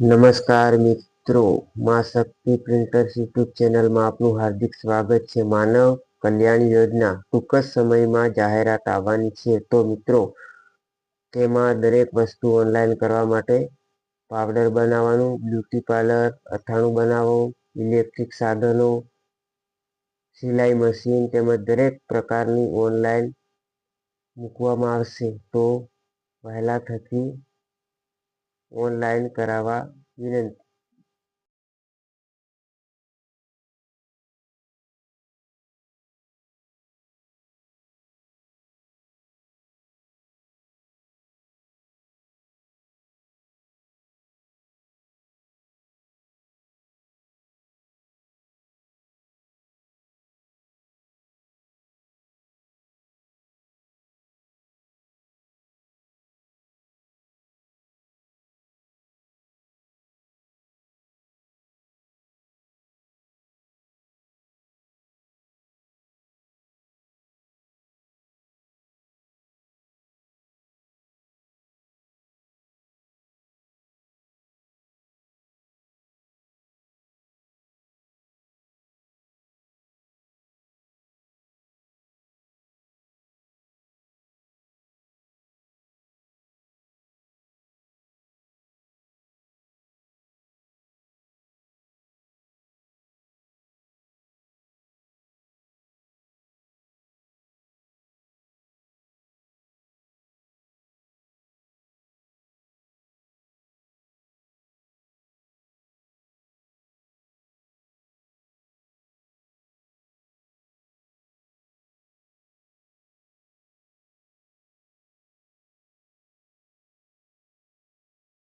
નમસ્કાર મિત્રો, માં શક્તિ પ્રિન્ટર્સ યુટ્યુબ ચેનલમાં આપનું હાર્દિક સ્વાગત છે. માનવ કલ્યાણ યોજના ટૂંક જ સમયમાં જાહેરાત આવવાની છે. તો મિત્રો, તેમાં દરેક વસ્તુ ઓનલાઈન કરવા માટે પાવડર બનાવવાનું, બ્યુટી પાર્લર, અથાણું બનાવવું ઇલેક્ટ્રિક સાધનો, સિલાઈ મશીન તેમજ દરેક પ્રકારની ઓનલાઈન મૂકવામાં આવશે. તો વહેલા થકી ઓનલાઈન કરાવવા વિનંતી.